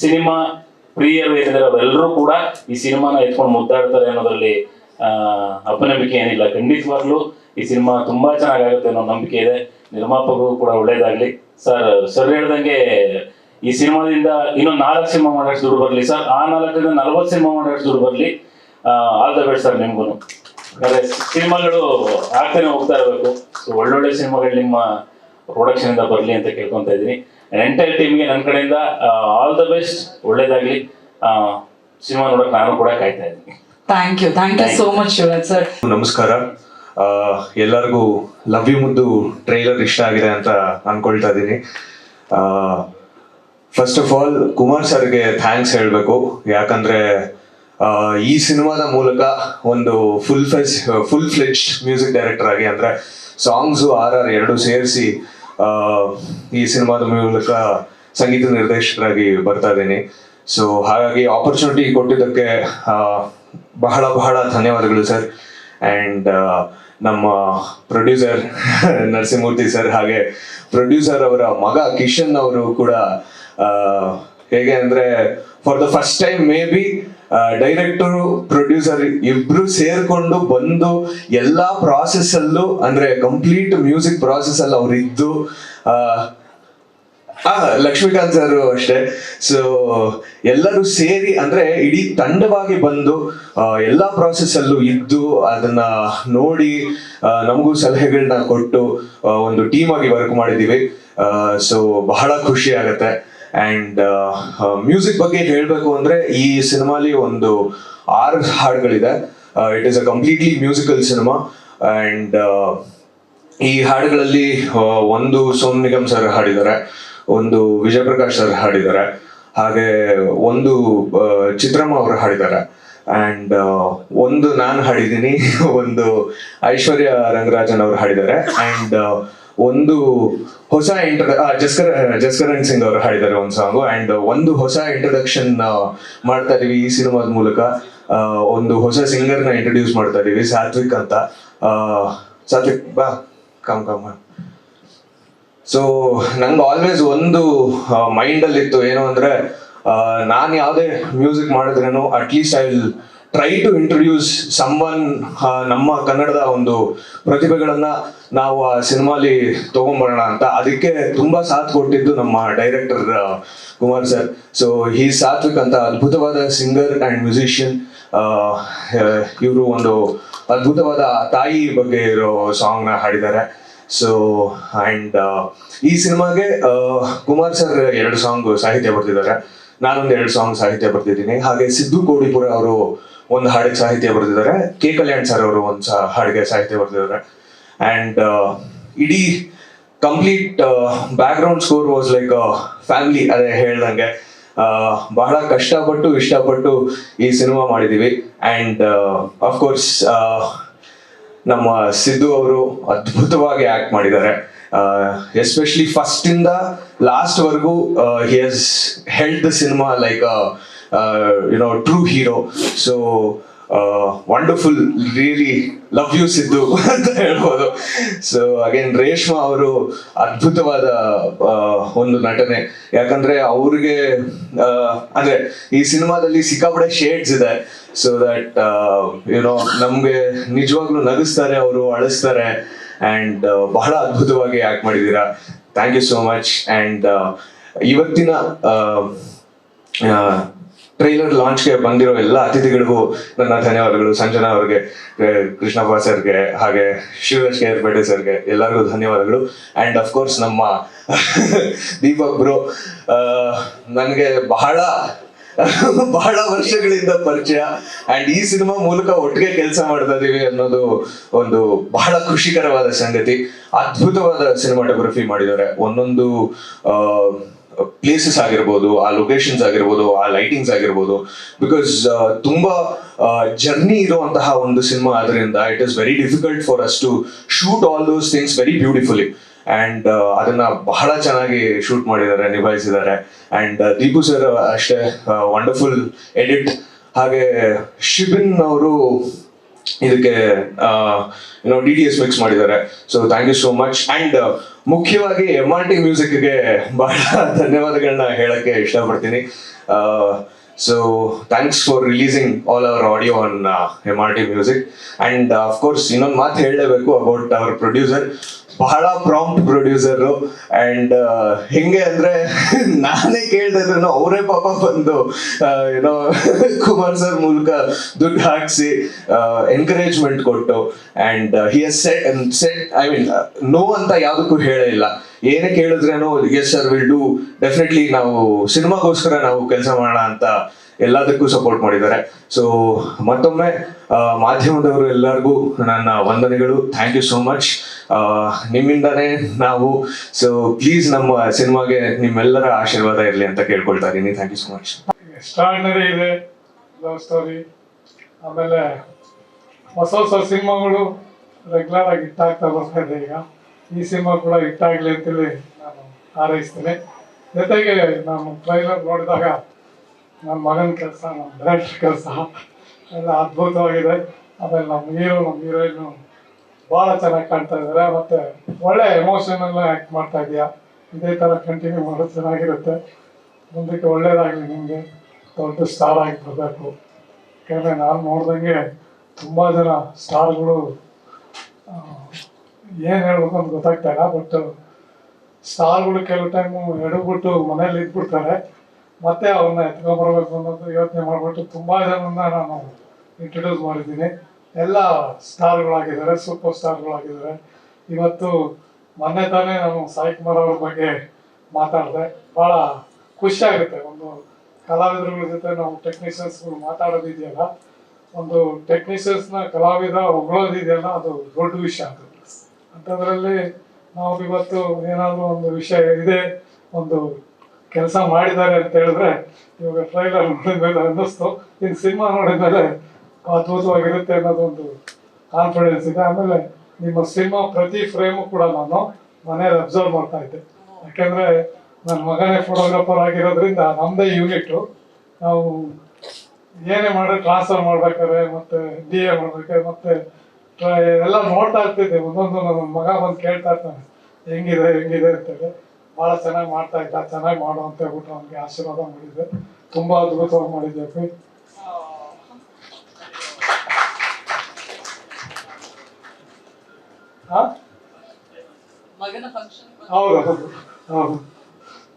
Speaker 5: ಸಿನಿಮಾ ಪ್ರಿಯರು ಏನಿದ್ದಾರೆ ಅವರೆಲ್ಲರೂ ಕೂಡ ಈ ಸಿನಿಮಾನ ಎತ್ಕೊಂಡು ಮುದ್ದಾಡ್ತಾರೆ ಅನ್ನೋದ್ರಲ್ಲಿ ಆ, ಅಪನಂಬಿಕೆ ಏನಿಲ್ಲ. ಖಂಡಿತವಾಗ್ಲೂ ಈ ಸಿನಿಮಾ ತುಂಬಾ ಚೆನ್ನಾಗಾಗುತ್ತೆ ಅನ್ನೋ ನಂಬಿಕೆ ಇದೆ. ನಿರ್ಮಾಪಕರು ಕೂಡ ಒಳ್ಳೇದಾಗ್ಲಿ. ಸರ್ ಸರ್ ಹೇಳ್ದಂಗೆ ಈ ಸಿನಿಮಾದಿಂದ ಇನ್ನೊಂದು ನಾಲ್ಕು ಸಿನಿಮಾ ಮಾಡೋಷ್ಟು ದುಡ್ಡು ಬರಲಿ ಸರ್. ಆ ನಾಲ್ಕರಿಂದ ನಲ್ವತ್ತು ಸಿನಿಮಾ ಮಾಡೋಷ್ಟು ದುಡ್ಡು ಬರಲಿ. ಆಲ್ ದ ಬೆಸ್ಟ್ ಸರ್ ನಿಮ್ಗೂ ಸಿನಿಮಾಗಳು ಆಗ್ತಾನೆ ಹೋಗ್ತಾ ಇರಬೇಕು. ಸೊ ಒಳ್ಳೊಳ್ಳೆ ಸಿನಿಮಾಗಳು ನಿಮ್ಮ ಪ್ರೊಡಕ್ಷನ್ ಇಂದ ಬರಲಿ ಅಂತ ಕೇಳ್ಕೊಂತ ಇದ್ದೀನಿ. ಎಂಟೈರ್ ಟೀಮ್ಗೆ ನನ್ನ ಕಡೆಯಿಂದ ಆಲ್ ದ ಬೆಸ್ಟ್ ಒಳ್ಳೇದಾಗ್ಲಿ. ಸಿನಿಮಾ ನೋಡಕ್ ನಾನು ಕೂಡ ಕಾಯ್ತಾ ಇದ್ದೀನಿ.
Speaker 4: Thank you thank you so much Shivaraj sir
Speaker 6: ನಮಸ್ಕಾರ. ಎಲ್ಲರಿಗೂ ಲವ್ ಯು ಮುದ್ದು ಟ್ರೈಲರ್ ಇಷ್ಟ ಆಗಿದೆ ಅಂತ ಅನ್ಕೊಳ್ತಾ ಇದ್ದೀನಿ. ಫಸ್ಟ್ ಆಫ್ ಆಲ್ ಕುಮಾರ್ ಸರ್ಗೆ ಥ್ಯಾಂಕ್ಸ್ ಹೇಳಬೇಕು. ಯಾಕಂದ್ರೆ ಈ ಸಿನಿಮಾದ ಮೂಲಕ ಒಂದು ಫುಲ್ ಫೆಸ್ ಫುಲ್ ಫ್ಲೆಜ್ ಮ್ಯೂಸಿಕ್ ಡೈರೆಕ್ಟರ್ ಆಗಿ ಅಂದ್ರೆ ಸಾಂಗ್ಸು ಆರ್ ಆರ್ ಎರಡು ಸೇರಿಸಿ ಈ ಸಿನಿಮಾದ ಮೂಲಕ ಸಂಗೀತ ನಿರ್ದೇಶಕರಾಗಿ ಬರ್ತಾ ಇದ್ದೀನಿ. ಸೊ ಹಾಗಾಗಿ ಆಪರ್ಚುನಿಟಿ ಕೊಟ್ಟಿದ್ದಕ್ಕೆ ಬಹಳ ಬಹಳ ಧನ್ಯವಾದಗಳು ಸರ್ ಆ್ಯಂಡ್ ನಮ್ಮ ಪ್ರೊಡ್ಯೂಸರ್ (laughs) ನರಸಿಂಹಮೂರ್ತಿ ಸರ್ ಹಾಗೆ ಪ್ರೊಡ್ಯೂಸರ್ ಅವರ ಮಗ ಕಿಶನ್ ಅವರು ಕೂಡ ಹೇಗೆ ಅಂದ್ರೆ for the first time maybe director producer ಇಬ್ರು ಸೇರ್ಕೊಂಡು ಬಂದು ಎಲ್ಲಾ ಪ್ರಾಸೆಸ್ ಅಲ್ಲೂ ಅಂದ್ರೆ ಕಂಪ್ಲೀಟ್ ಮ್ಯೂಸಿಕ್ ಪ್ರಾಸೆಸ್ ಅಲ್ಲಿ ಅವ್ರು ಇದ್ದು ಆ, ಲಕ್ಷ್ಮೀಕಾಂತ್ ಸರ್ ಅಷ್ಟೇ. ಸೊ ಎಲ್ಲರೂ ಸೇರಿ ಅಂದ್ರೆ ಇಡೀ ತಂಡವಾಗಿ ಬಂದು ಎಲ್ಲಾ ಪ್ರಾಸೆಸ್ ಅಲ್ಲೂ ಇದ್ದು ಅದನ್ನ ನೋಡಿ ನಮಗೂ ಸಲಹೆಗಳನ್ನ ಕೊಟ್ಟು ಒಂದು ಟೀಮ್ ಆಗಿ ವರ್ಕ್ ಮಾಡಿದೀವಿ ಸೊ ಬಹಳ ಖುಷಿ ಆಗತ್ತೆ. ಅಂಡ್ ಮ್ಯೂಸಿಕ್ ಬಗ್ಗೆ ಹೇಳಬೇಕು ಅಂದ್ರೆ ಈ ಸಿನಿಮಾಲಿ ಒಂದು ಆರು ಹಾಡುಗಳಿದೆ. It is a completely musical cinema and ಈ ಹಾಡುಗಳಲ್ಲಿ ಆ, ಒಂದು ಸೋಮ್ ನಿಗಮ್ ಸರ್ ಹಾಡಿದ್ದಾರೆ ಒಂದು ವಿಜಯಪ್ರಕಾಶ್ ಸರ್ ಹಾಡಿದ್ದಾರೆ ಹಾಗೆ ಒಂದು ಚಿತ್ರಮ್ಮ ಅವರು ಹಾಡಿದ್ದಾರೆ. ಅಂಡ್ ಒಂದು ನಾನು ಹಾಡಿದ್ದೀನಿ (laughs) ಒಂದು ಐಶ್ವರ್ಯ ರಂಗರಾಜನ್ ಅವರು ಹಾಡಿದ್ದಾರೆ. ಅಂಡ್ ಒಂದು ಹೊಸ ಇಂಟ್ರ ಜಸ್ಕರ ಜಸ್ಕರಣ್ ಸಿಂಗ್ ಅವರು ಹಾಡಿದ್ದಾರೆ ಒಂದು ಸಾಂಗು. ಅಂಡ್ ಒಂದು ಹೊಸ ಇಂಟ್ರೊಡಕ್ಷನ್ ಮಾಡ್ತಾ ಇದೀವಿ ಈ ಸಿನಿಮಾದ ಮೂಲಕ. ಒಂದು ಹೊಸ ಸಿಂಗರ್ನ ಇಂಟ್ರೊಡ್ಯೂಸ್ ಮಾಡ್ತಾ ಇದೀವಿ, ಸಾತ್ವಿಕ್ ಅಂತ. ಸಾತ್ವಿಕ್, ಬಾ ಕಮ್ ಕಮ್ ಸೊ ನಂಗೆ ಆಲ್ವೇಸ್ ಒಂದು ಮೈಂಡ್ ಅಲ್ಲಿ ಇತ್ತು ಏನು ಅಂದ್ರೆ ನಾನು ಯಾವುದೇ music ಮಾಡಿದ್ರೇನು at least I will try to introduce someone ನಮ್ಮ ಕನ್ನಡದ ಒಂದು ಪ್ರತಿಭೆಗಳನ್ನ ನಾವು ಆ ಸಿನಿಮಾಲಿ ತಗೊಂಬರೋಣ ಅಂತ. ಅದಕ್ಕೆ ತುಂಬಾ ಸಾಥ್ ಕೊಟ್ಟಿದ್ದು ನಮ್ಮ ಡೈರೆಕ್ಟರ್ ಕುಮಾರ್ ಸರ್ ಸೊ ಈ ಸಾತ್ವಿಕ್ ಅಂತ ಅದ್ಭುತವಾದ ಸಿಂಗರ್ ಅಂಡ್ ಮ್ಯೂಸಿಷಿಯನ್ ಇವರು ಒಂದು ಅದ್ಭುತವಾದ ತಾಯಿ ಬಗ್ಗೆ ಇರೋ ಸಾಂಗ್ ಹಾಡಿದ್ದಾರೆ. ಸೊ ಅಂಡ್ ಈ ಸಿನಿಮಾಗೆ ಕುಮಾರ್ ಸರ್ ಎರಡು ಸಾಂಗ್ ಸಾಹಿತ್ಯ ಬರ್ತಿದ್ದಾರೆ ನಾನೊಂದು ಎರಡು ಸಾಂಗ್ ಸಾಹಿತ್ಯ ಬರ್ತಿದ್ದೀನಿ ಹಾಗೆ ಸಿದ್ದು ಕೋಡಿಪುರ ಅವರು ಒಂದು ಹಾಡಿಗೆ ಸಾಹಿತ್ಯ ಬರೆದಿದ್ದಾರೆ. ಕೆ ಕಲ್ಯಾಣ್ ಸರ್ ಅವರು ಒಂದು ಹಾಡಿಗೆ ಸಾಹಿತ್ಯ ಬರೆದಿದ್ದಾರೆ. ಅಂಡ್ ಇಡೀ complete background score was like family ಅದೇ ಹೇಳ್ದಂಗೆ. ಆ, ಬಹಳ ಕಷ್ಟಪಟ್ಟು ಇಷ್ಟಪಟ್ಟು ಈ ಸಿನಿಮಾ ಮಾಡಿದೀವಿ. ಅಂಡ್ ಅಫ್ಕೋರ್ಸ್ ನಮ್ಮ ಸಿದ್ದು ಅವರು ಅದ್ಭುತವಾಗಿ ಆಕ್ಟ್ ಮಾಡಿದ್ದಾರೆ. ಎಸ್ಪೆಷಲಿ ಫಸ್ಟ್ ಇಂದ last ವರ್ಗೂ he has held the cinema like you know true hero so wonderful really love you Siddu ಅಂತ ಹೇಳ್ಬೋದು. ಸೊ ಅಗೇನ್ ರೇಷ್ಮಾ ಅವರು ಅದ್ಭುತವಾದ ಒಂದು ನಟನೆ. ಯಾಕಂದ್ರೆ ಅವ್ರಿಗೆ ಆ, ಅಂದ್ರೆ ಈ ಸಿನಿಮಾದಲ್ಲಿ ಸಿಕ್ಕಾಪಡೆ ಶೇಡ್ಸ್ ಇದೆ. ಸೊ ದಟ್ ಯುನೋ ನಮ್ಗೆ ನಿಜವಾಗ್ಲೂ ನಗಿಸ್ತಾರೆ ಅವರು ಅಳಿಸ್ತಾರೆ. ಅಂಡ್ ಬಹಳ ಅದ್ಭುತವಾಗಿ ಆಕ್ಟ್ ಮಾಡಿದ್ದೀರಾ. Thank you so much and ಇವತ್ತಿನ ಟ್ರೈಲರ್ ಲಾಂಚ್ಗೆ ಬಂದಿರೋ ಎಲ್ಲ ಅತಿಥಿಗಳಿಗೂ ನನ್ನ ಧನ್ಯವಾದಗಳು. ಸಂಜನಾ ಅವ್ರಿಗೆ ಕೃಷ್ಣಪ್ಪ ಸರ್ಗೆ, ಹಾಗೆ ಶಿವರಾಜ್ ಕೆ ಬೇಟೆ ಸರ್ಗೆ ಎಲ್ಲರಿಗೂ ಧನ್ಯವಾದಗಳು. ಅಂಡ್ ಅಫ್ಕೋರ್ಸ್ ನಮ್ಮ (laughs) ದೀಪಕ್ ಬ್ರೋ ನನಗೆ ಬಹಳ (laughs) ಬಹಳ ವರ್ಷಗಳಿಂದ ಪರಿಚಯ. ಅಂಡ್ ಈ ಸಿನಿಮಾ ಮೂಲಕ ಒಟ್ಟಿಗೆ ಕೆಲಸ ಮಾಡ್ತಾ ಇದೀವಿ ಅನ್ನೋದು ಒಂದು ಬಹಳ ಖುಷಿಕರವಾದ ಸಂಗತಿ. ಅದ್ಭುತವಾದ ಸಿನಿಮಾಟೋಗ್ರಫಿ ಮಾಡಿದ್ದಾರೆ. ಒಂದೊಂದು ಪ್ಲೇಸಸ್ ಆಗಿರ್ಬೋದು, ಆ ಲೊಕೇಶನ್ಸ್ ಆಗಿರ್ಬೋದು, ಆ ಲೈಟಿಂಗ್ಸ್ ಆಗಿರ್ಬೋದು. ಬಿಕಾಸ್ ತುಂಬಾ ಜರ್ನಿ ಇರುವಂತಹ ಒಂದು ಸಿನಿಮಾ ಆದ್ರಿಂದ it is very difficult for us to shoot all those things very beautifully and ಅದನ್ನ ಬಹಳ ಚೆನ್ನಾಗಿ ಶೂಟ್ ಮಾಡಿದ್ದಾರೆ, ನಿಭಾಯಿಸಿದ್ದಾರೆ. ಅಂಡ್ ದೀಪು ಸರ್ ಅಷ್ಟೇ ವಂಡರ್ಫುಲ್ ಎಡಿಟ್ ಹಾಗೆ ಶಿಬಿನ್ ಅವರು ಇದಕ್ಕೆ ಏನೋ ಡಿ ಡಿ ಎಸ್ ಮಿಕ್ಸ್ ಮಾಡಿದ್ದಾರೆ. So thank you so much and ಮುಖ್ಯವಾಗಿ ಎಂ ಆರ್ ಟಿ ಮ್ಯೂಸಿಕ್ಗೆ ಬಹಳ (laughs) ಧನ್ಯವಾದಗಳನ್ನ ಹೇಳಕ್ಕೆ ಇಷ್ಟಪಡ್ತೀನಿ. So thanks for releasing all our audio on M R T music and of course ಇನ್ನೊಂದು ಮಾತು ಹೇಳಲೇಬೇಕು ಅಬೌಟ್ ಅವರ್ ಪ್ರೊಡ್ಯೂಸರ್ ಬಹಳ ಪ್ರಾಂಪ್ಟ್ ಪ್ರೊಡ್ಯೂಸರು ಅಂಡ್ ಹೆಂಗೆ ಅಂದ್ರೆ (laughs) ನಾನೇ ಕೇಳ್ತಾ ಅವರೇ ಪಾಪ ಬಂದು ಏನೋ (laughs) ಕುಮಾರ್ ಸರ್ ಮೂಲಕ ದುಡ್ಡು ಹಾಕಿಸಿ ಎನ್ಕರೇಜ್ಮೆಂಟ್ ಕೊಟ್ಟು. And he set set I mean no ಅಂತ ಯಾವುದಕ್ಕೂ ಹೇಳೇ ಇಲ್ಲ. ಏನೇ ಕೇಳಿದ್ರೇನು yes sir will do definitely ನಾವು ಸಿನಿಮಾಗೋಸ್ಕರ ನಾವು ಕೆಲಸ ಮಾಡೋಣ ಅಂತ ಎಲ್ಲದಕ್ಕೂ ಸಪೋರ್ಟ್ ಮಾಡಿದ್ದಾರೆ. ಸೊ ಮತ್ತೊಮ್ಮೆ ಮಾಧ್ಯಮದವರು ಎಲ್ಲರಿಗೂ ನನ್ನ ವಂದನೆಗಳು. ಥ್ಯಾಂಕ್ ಯು ಸೋ ಮಚ್ ನಿಮ್ಮಿಂದಾನೇ ನಾವು ಸೊ ಪ್ಲೀಸ್ ನಮ್ಮ ಸಿನಿಮಾಗೆ ನಿಮ್ಮೆಲ್ಲರ ಆಶೀರ್ವಾದ ಇರಲಿ ಅಂತ ಕೇಳ್ಕೊಳ್ತಾ ಇದ್ದೀನಿ. Thank you so much
Speaker 7: extraordinary ಇದೆ ಲವ್ ಸ್ಟೋರಿ ಆಮೇಲೆ ಹೊಸ ಹೊಸ ಸಿನಿಮಾಗಳು ರೆಗ್ಯುಲರ್ ಆಗಿ ಹಿಟ್ ಬರ್ತಾ ಇದೆ ಈಗ. ಈ ಸಿನಿಮಾ ಕೂಡ ಹಿಟ್ಟಾಗಲಿ ಅಂತೇಳಿ ನಾನು ಹಾರೈಸ್ತೇನೆ. ಜೊತೆಗೆ ನಮ್ಮ ಟ್ರೈಲರ್ ನೋಡಿದಾಗ ನಮ್ಮ ಮಗನ ಕೆಲಸ ನಮ್ಮ ಡೈರೆಕ್ಟರ್ ಕೆಲಸ ಎಲ್ಲ ಅದ್ಭುತವಾಗಿದೆ. ಆಮೇಲೆ ನಮ್ಮ ಹೀರೋ ನಮ್ಮ ಹೀರೋಯಿನ್ ಭಾಳ ಚೆನ್ನಾಗಿ ಕಾಣ್ತಾ ಇದ್ದಾರೆ ಮತ್ತು ಒಳ್ಳೆ ಎಮೋಷನಲ್ ಆ್ಯಕ್ಟ್ ಮಾಡ್ತಾ ಇದೆಯಾ? ಇದೇ ಥರ ಕಂಟಿನ್ಯೂ ಮಾಡೋದು ಚೆನ್ನಾಗಿರುತ್ತೆ. ಮುಂದಕ್ಕೆ ಒಳ್ಳೇದಾಗಲಿ ನಿಮಗೆ. ದೊಡ್ಡ ಸ್ಟಾರ್ ಆಗಿ ಬರಬೇಕು. ಯಾಕಂದರೆ ನಾನು ನೋಡ್ದಂಗೆ ತುಂಬ ಜನ ಸ್ಟಾರ್ಗಳು ಏನು ಹೇಳ್ಬೇಕು ಅಂತ ಗೊತ್ತಾಗ್ತಾ ಇಲ್ಲ ಬಟ್ ಸ್ಟಾರ್ಗಳು ಕೆಲವು ಟೈಮು ಎಡಬಿಟ್ಟು ಮನೇಲಿ ಇದ್ಬಿಡ್ತಾರೆ. ಮತ್ತೆ ಅವ್ರನ್ನ ಎತ್ಕೊಂಡ್ಬರ್ಬೇಕು ಅನ್ನೋದು ಯೋಚನೆ ಮಾಡಿಬಿಟ್ಟು ತುಂಬ ಜನನ್ನ ನಾನು ಇಂಟ್ರೊಡ್ಯೂಸ್ ಮಾಡಿದ್ದೀನಿ. ಎಲ್ಲ ಸ್ಟಾರ್ಗಳಾಗಿದ್ದಾರೆ ಸೂಪರ್ ಸ್ಟಾರ್ಗಳಾಗಿದ್ದಾರೆ. ಇವತ್ತು ಮೊನ್ನೆ ತಾನೇ ನಾನು ಸಾಯಿ ಕುಮಾರ್ ಅವ್ರ ಬಗ್ಗೆ ಮಾತಾಡಿದೆ. ಭಾಳ ಖುಷಿ ಆಗುತ್ತೆ. ಒಂದು ಕಲಾವಿದರುಗಳ ಜೊತೆ ನಾವು ಟೆಕ್ನಿಷಿಯನ್ಸ್ಗಳು ಮಾತಾಡೋದಿದೆಯಲ್ಲ, ಒಂದು ಟೆಕ್ನಿಷಿಯನ್ಸ್ನ ಕಲಾವಿದ ಹೊಗಳೋದಿದೆಯಲ್ಲ ಅದು ದೊಡ್ಡ ವಿಷಯ ಅದು. ಅಂಥದ್ರಲ್ಲಿ ನಾವು ಇವತ್ತು ಏನಾದರೂ ಒಂದು ವಿಷಯ ಇದೆ, ಒಂದು ಕೆಲಸ ಮಾಡಿದ್ದಾರೆ ಅಂತ ಹೇಳಿದ್ರೆ ಇವಾಗ ಟ್ರೈಲರ್ ನೋಡಿದ್ಮೇಲೆ ಅನ್ನಿಸ್ತು. ಇನ್ನು ಸಿನಿಮಾ ನೋಡಿದ್ಮೇಲೆ ಅದ್ಭುತವಾಗಿರುತ್ತೆ ಅನ್ನೋದೊಂದು ಕಾನ್ಫಿಡೆನ್ಸ್ ಇದೆ. ಆಮೇಲೆ ನಿಮ್ಮ ಸಿನಿಮಾ ಪ್ರತಿ ಫ್ರೇಮು ಕೂಡ ನಾನು ಮನೆಯಲ್ಲಿ ಅಬ್ಸರ್ವ್ ಮಾಡ್ತಾ ಇದ್ದೆ. ಯಾಕೆಂದ್ರೆ ನನ್ನ ಮಗನೇ ಫೋಟೋಗ್ರಾಫರ್ ಆಗಿರೋದ್ರಿಂದ ನಮ್ಮದೇ ಯೂನಿಟು ನಾವು ಏನೇ ಮಾಡ್ರೆ ಟ್ರಾನ್ಸ್ಫರ್ ಮಾಡ್ಬೇಕಾದ್ರೆ ಮತ್ತೆ ಡಿ ಎ ಮಾಡ್ಬೇಕಾದ್ರೆ ಮತ್ತೆ ಎಲ್ಲ ನೋಡ್ತಾ ಇರ್ತಿದ್ದೆ. ಒಂದೊಂದು ನನ್ನ ಮಗ ಬಂದು ಕೇಳ್ತಾ ಇರ್ತಾನೆ. ಹೆಂಗಿದೆ ಹೆಂಗಿದೆ ಅಂತೇಳಿ. ಭಾಳ ಚೆನ್ನಾಗಿ ಮಾಡ್ತಾ ಇದ್ದ ಚೆನ್ನಾಗಿ ಮಾಡು ಅಂತ ಹೇಳ್ಬಿಟ್ಟು ಅವನಿಗೆ ಆಶೀರ್ವಾದ ಮಾಡಿದ್ದೆ. ತುಂಬಾ ಅದ್ಭುತವಾಗಿ ಮಾಡಿದ್ದೆ ಹೌದು ಹೌದು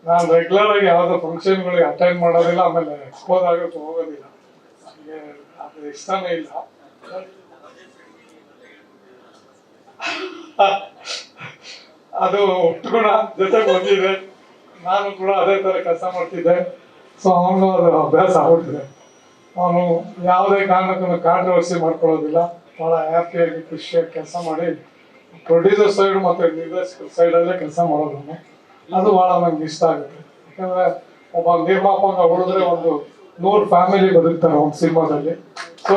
Speaker 7: ನಾನು ರೆಗ್ಯುಲರ್ ಆಗಿ ಯಾವುದೋ ಫಂಕ್ಷನ್ಗಳಿಗೆ ಅಟೆಂಡ್ ಮಾಡೋದಿಲ್ಲ ಆಮೇಲೆ ಎಕ್ಸ್ಪೋಸ್ ಆಗೋಕೆ ಹೋಗೋದಿಲ್ಲ. ನನಗೆ ಅದು ಇಷ್ಟನೇ ಇಲ್ಲ. ಅದು ಒಟ್ಟುಗುಣ ಜೊತೆಗೆ ಬಂದಿದೆ. ನಾನು ಕೂಡ ಅದೇ ಥರ ಕೆಲಸ ಮಾಡ್ತಿದ್ದೆ. ಸೊ ಅವನು ಅದು ಅಭ್ಯಾಸ ಆಗ್ಬಿಟ್ಟಿದೆ. ಅವನು ಯಾವುದೇ ಕಾರಣಕ್ಕೂ ಕಾಂಟ್ರವರ್ಸಿ ಮಾಡ್ಕೊಳ್ಳೋದಿಲ್ಲ. ಭಾಳ ಹ್ಯಾಪಿಯಾಗಿ ಖುಷಿಯಾಗಿ ಕೆಲಸ ಮಾಡಿ ಪ್ರೊಡ್ಯೂಸರ್ ಸೈಡ್ ಮತ್ತು ನಿರ್ದೇಶಕರ ಸೈಡಲ್ಲೇ ಕೆಲಸ ಮಾಡೋದನ್ನು. ಅದು ಭಾಳ ನಂಗೆ ಇಷ್ಟ ಆಗುತ್ತೆ. ಯಾಕಂದರೆ ಒಬ್ಬ ನಿರ್ಮಾಪಕ ಉಳಿದ್ರೆ ಒಂದು ನೂರು ಫ್ಯಾಮಿಲಿ ಬದುಕ್ತಾರೆ ಒಂದು ಸಿನಿಮಾದಲ್ಲಿ. ಸೊ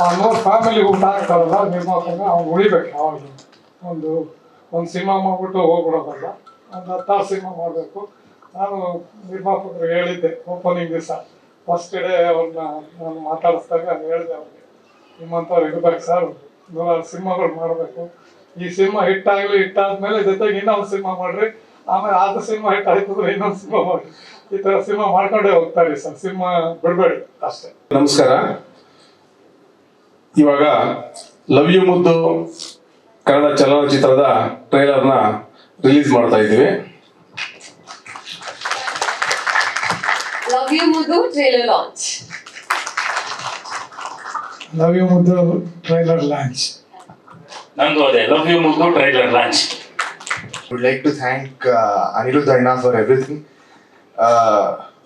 Speaker 7: ಆ ನೂರ್ ಫ್ಯಾಮಿಲಿ ಊಟ ಆಗ್ತಾರಲ್ಲ ನಿರ್ಮಾಪಕ ಅವ್ನು ಉಳಿಬೇಕು ಯಾವಾಗಲೂ ಒಂದು ಒಂದು ಸಿನಿಮಾ ಮಾಡ್ಬಿಟ್ಟು ಹೋಗ್ಬಿಡೋದಲ್ಲ. ಒಂದು ಹತ್ತಾರು ಸಿನಿಮಾ ಮಾಡಬೇಕು. ನಾನು ನಿರ್ಮಾಪಕರು ಹೇಳಿದ್ದೆ ಓಪನಿಂಗ್ ದಿವಸ. ಫಸ್ಟ್ ಡೇ ಅವ್ರನ್ನ ನಾನು ಮಾತಾಡಿಸ್ದಾಗ ಹೇಳಿದೆ ಅವ್ರಿಗೆ, ನಿಮ್ಮಂಥವ್ರು ಇರ್ಬೇಕು ಸರ್ ನೂರಾರು ಸಿನಿಮಾಗಳು ಮಾಡಬೇಕು. ಈ ಸಿನಿಮಾ ಹಿಟ್ ಆಗಲಿ ಹಿಟ್ ಆದ್ಮೇಲೆ ಜೊತೆಗೆ ಇನ್ನೊಂದು ಸಿನಿಮಾ ಮಾಡ್ರಿ. ಆಮೇಲೆ ಆದ ಸಿನಿಮಾ ಹಿಟ್ ಆಯ್ತು ಅಂದ್ರೆ ಇನ್ನೊಂದು ಸಿನಿಮಾ ಮಾಡ್ರಿ. ಈ ತರ ಸಿನಿಮಾ ಮಾಡ್ಕೊಂಡೇ ಹೋಗ್ತಾರೆ ಸರ್. ಸಿನಿಮಾ ಬಿಡ್ಬೇಡಿ ಅಷ್ಟೇ.
Speaker 2: ನಮಸ್ಕಾರ. ಇವಾಗ ಲವ್ ಯು ಮುದ್ದು ಕನ್ನಡ ಚಲನಚಿತ್ರದ ಟ್ರೈಲರ್ನ ರಿಲೀಸ್ ಮಾಡ್ತಾ ಇದ್ದೀವಿ.
Speaker 8: Love You Mudu trailer launch.
Speaker 7: Love you Muddu trailer launch.
Speaker 5: ನಂದು ಅದೇ love you Muddu trailer launch.
Speaker 9: Would like to thank Anirudh Anirudh for for everything. Uh,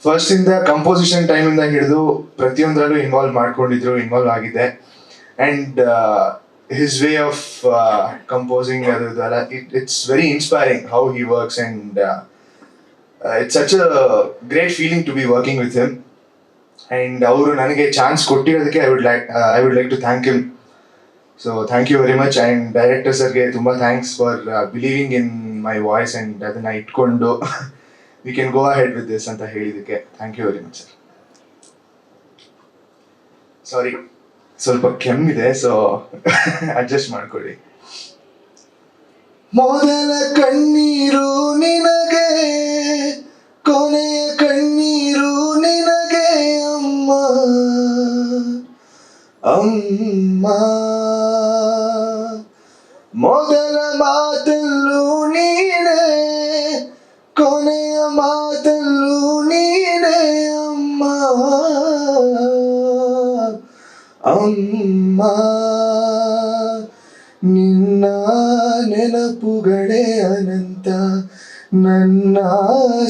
Speaker 9: first ಇಂದ ಕಂಪೋಸಿಷನ್ ಟೈಮ್ ಇಂದ ಹಿಡಿದು ಪ್ರತಿಯೊಂದರಲ್ಲೂ ಇನ್ವಾಲ್ವ್ ಮಾಡ್ಕೊಂಡಿದ್ರು ಇನ್ವಾಲ್ವ್ ಆಗಿದೆ. And his way of composing ಅದು ಇದೆಲ್ಲ it's very inspiring how he works and it's such a great feeling to be working with him and ಅವರು ನನಗೆ chance ಕೊಟ್ಟಿರೋದಕ್ಕೆ I would like I would like to thank you so thank you very much and director ಸರ್ಗೆ ತುಂಬ thanks for believing in my voice and ಅದನ್ನು ಇಟ್ಕೊಂಡು. (laughs) We can go ahead with this ಅಂತ ಹೇಳಿದಕ್ಕೆ thank you very much sir sorry ಸ್ವಲ್ಪ ಕೆಮ್ಮಿದೆ so adjust (laughs) ಮಾಡ್ಕೊಳ್ಳಿ. ಮೊದಲ ಕಣ್ಣೀರು ನಿನಗೆ, ಕೊನೆಯ ಕಣ್ಣೀರು ನಿನಗೆ, ಅಮ್ಮ. ಅಮ್ಮ. ಮೊದಲ ಮಾತಲ್ಲೂ ಅಮ್ಮ ನಿನ್ನ ನೆನಪುಗಳೇ ಅನಂತ ನನ್ನ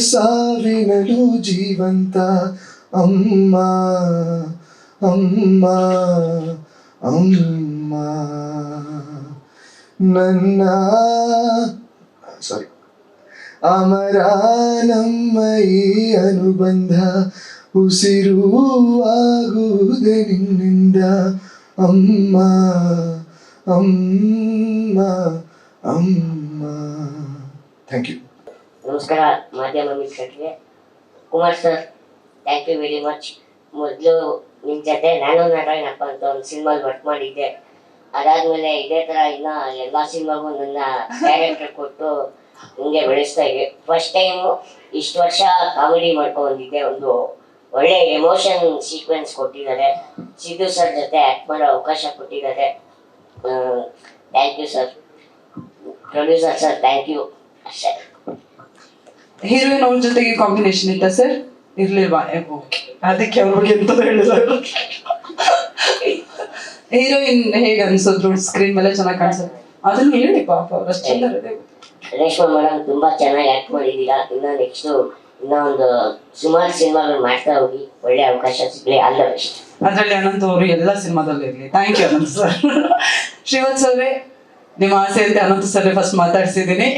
Speaker 9: ಸಾವಿನಲು ಜೀವಂತ ಅಮ್ಮ ಅಮ್ಮ ಅಮ್ಮ ನನ್ನ ಸಾರಿ ಅಮರ ನಮ್ಮ ಈ ಅನುಬಂಧ ಉಸಿರು ಆಗುವುದೇ ನಿನ್ನಿಂದ. ಅಮ್ಮ ಅಮ್ಮ ಅಮ್ಮ. ಥ್ಯಾಂಕ್ ಯು
Speaker 10: ನಮಸ್ಕಾರ, ಮಾಧ್ಯಮ ಮಿತ್ರರಿಗೆ Kumar sir thank you very much ಮೊದಲು ನಿಮ್ಮ ಜೊತೆ ನಾನು ನಾರಾಯಣಪ್ಪ ಅಂತ ಒಂದು ಸಿನಿಮಾಲ್ ವರ್ಕ್ ಮಾಡಿದ್ದೆ. ಅದಾದ್ಮೇಲೆ ಇದೇ ಥರ ಇನ್ನ ಎಲ್ಲ ಸಿನಿಮಾಗೂ ನನ್ನ ಕ್ಯಾರೆಕ್ಟರ್ ಕೊಟ್ಟು ಹಿಂಗೆ ಬೆಳೆಸ್ತಾ ಇದೆ ಫಸ್ಟ್ ಟೈಮು ಇಷ್ಟು ವರ್ಷ ಕಾಮಿಡಿ ಮಾಡ್ಕೊಂಡಿದ್ದೆ ಒಂದು ಒಳ್ಳೆ ಎಮೋಷನ್ ಸೀಕ್ವೆನ್ಸ್ ಕೊಟ್ಟಿದ್ದಾರೆ. ಸಿದ್ದು ಸರ್ ಜೊತೆ ಆ್ಯಕ್ಟ್ ಮಾಡೋ ಅವಕಾಶ ಕೊಟ್ಟಿದ್ದಾರೆ. Thank you sir producer sir thank you ಅಷ್ಟೇ.
Speaker 4: ಹೀರೋಯಿನ್ ಅವ್ರ ಜೊತೆಗೆ ಕಾಂಬಿನೇಷನ್ ಇತ್ತ ಸರ್ ಇರ್ಲಿಲ್ವಾ? ಅದಕ್ಕೆ ಅವ್ರ ಬಗ್ಗೆ ಎಂತ ಹೇಳಿಲ್ಲ ಹೀರೋಯಿನ್ ಹೇಗೆ ಅನ್ಸೋದ್ರು? ಸ್ಕ್ರೀನ್ ಮೇಲೆ ಚೆನ್ನಾಗಿ ಕಾಣಿಸುತ್ತೆ. ಅದನ್ನ ಹೇಳಿ ಪಾಪ ಅವ್ರಷ್ಟು ಚೆಂದ
Speaker 10: ರೇಷ್ಮಾ ಮೇಡಮ್ ತುಂಬಾ ಚೆನ್ನಾಗಿ ಆಕ್ಟ್ ಮಾಡಿದ್ದೀರಾ. ಇನ್ನ ನೆಕ್ಸ್ಟ್ ಒಂದು ಸುಮಾರು ಸಿನಿಮಾಗಳು ಮಾಡ್ತಾ ಹೋಗಿ ಒಳ್ಳೆ ಅವಕಾಶ ಸಿಗ್ಲಿ ಆಲ್ ದ ಬೆಸ್ಟ್
Speaker 4: ಅದರಲ್ಲಿ ಅನಂತ್ ಅವರು ಎಲ್ಲ ಸಿನಿಮಾದಲ್ಲಿ ಇರಲಿ. Thank you Anant sir Srivats ಅವರೇ ನಿಮ್ಮ ಆಸೆ ಅಂತ ಅನಂತ್ ಸರ್ ಫಸ್ಟ್ ಮಾತಾಡ್ಸಿದ್ದೀನಿ.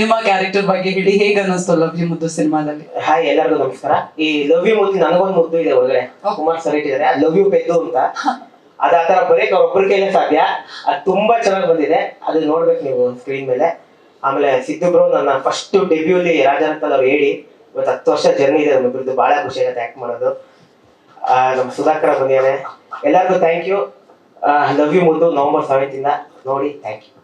Speaker 4: ನಿಮ್ಮ ಕ್ಯಾರೆಕ್ಟರ್ ಬಗ್ಗೆ ಹೇಳಿ ಹೇಗೆ ಅನ್ನಿಸ್ತು ಲವ್ ಯು ಮುದ್ದು ಸಿನಿಮಾದಲ್ಲಿ?
Speaker 11: ಹಾಯ್ ಎಲ್ಲರಿಗೂ ನಮಸ್ಕಾರ. ಈ ಲವ್ ಯು ಮುದ್ದು ನನಗೊಂದು ಮುದ್ದು ಇದೆ ಒಳಗಡೆ. ಕುಮಾರ್ ಸರ್ ಇಟ್ಟಿದ್ದಾರೆ. ಲವ್ ಯು ಪೆದ್ದು ಅಂತ. ಅದ ಆ ತರ ಬರೀಕ್ ಅವ್ರೊಬ್ಬರ ಕೈಲೇ ಸಾಧ್ಯ. ಅದು ತುಂಬಾ ಚೆನ್ನಾಗಿ ಬಂದಿದೆ. ಅದು ನೋಡ್ಬೇಕು ನೀವು ಸ್ಕ್ರೀನ್ ಮೇಲೆ. ಆಮೇಲೆ ಸಿದ್ದು ಬ್ರೋ ನನ್ನ ಫಸ್ಟ್ ಡೆಬ್ಯೂಲಿ ರಾಜರತ್ನ ಅವ್ರು ಹೇಳಿ ಇವತ್ತು ಹತ್ತು ವರ್ಷ ಜರ್ನಿ ಇದೆ ನಮ್ಮಿಬ್ಬರದ್ದು ಬಹಳ ಖುಷಿ ಆಗುತ್ತೆ ಆಕ್ಟ್ ಮಾಡೋದು. ನಮ್ಮ ಸುಧಾಕರ ಬಂದಿದ್ದಾರೆ ಎಲ್ಲರಿಗೂ ಥ್ಯಾಂಕ್ ಯು ಲವ್ ಯು ಮುಂದು ನವಂಬರ್ ಸೆವೆಂತಿಂದ ನೋಡಿ ಥ್ಯಾಂಕ್ ಯು